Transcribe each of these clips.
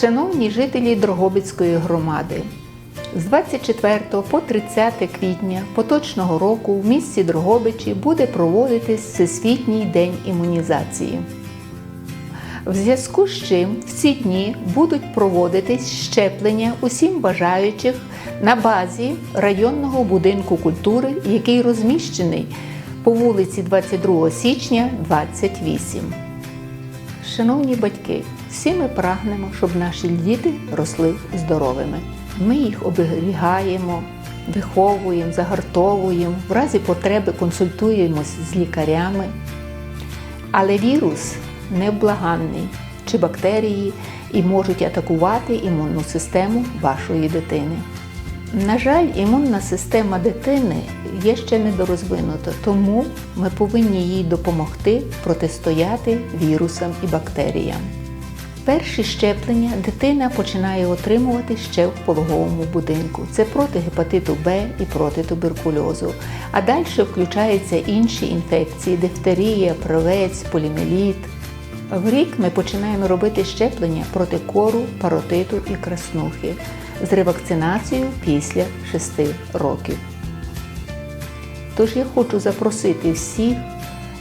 Шановні жителі Дрогобицької громади, з 24 по 30 квітня поточного року в місті Дрогобичі буде проводитись Всесвітній день імунізації. В зв'язку з чим в ці дні будуть проводитись щеплення усім бажаючих на базі районного будинку культури, який розміщений по вулиці 22 січня, 28. Шановні батьки, всі ми прагнемо, щоб наші діти росли здоровими. Ми їх оберігаємо, виховуємо, загартовуємо, в разі потреби консультуємось з лікарями. Але вірус невблаганний чи бактерії і можуть атакувати імунну систему вашої дитини. На жаль, імунна система дитини є ще недорозвинута, тому ми повинні їй допомогти протистояти вірусам і бактеріям. Перші щеплення дитина починає отримувати ще в пологовому будинку. Це проти гепатиту Б і проти туберкульозу. А далі включаються інші інфекції: дифтерія, правець, полімеліт. В рік ми починаємо робити щеплення проти кору, паротиту і краснухи з ревакцинацією після 6 років. Тож я хочу запросити всіх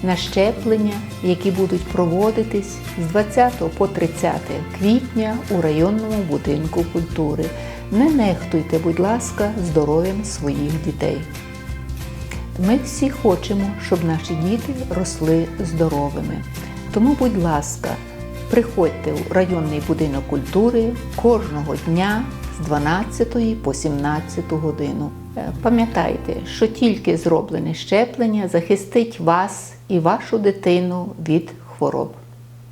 на щеплення, які будуть проводитись з 20 по 30 квітня у районному будинку культури. Не нехтуйте, будь ласка, здоров'ям своїх дітей. Ми всі хочемо, щоб наші діти росли здоровими. Тому, будь ласка, приходьте у районний будинок культури кожного дня з 12 по 17 годину. Е, Пам'ятайте, що тільки зроблене щеплення захистить вас і вашу дитину від хвороб.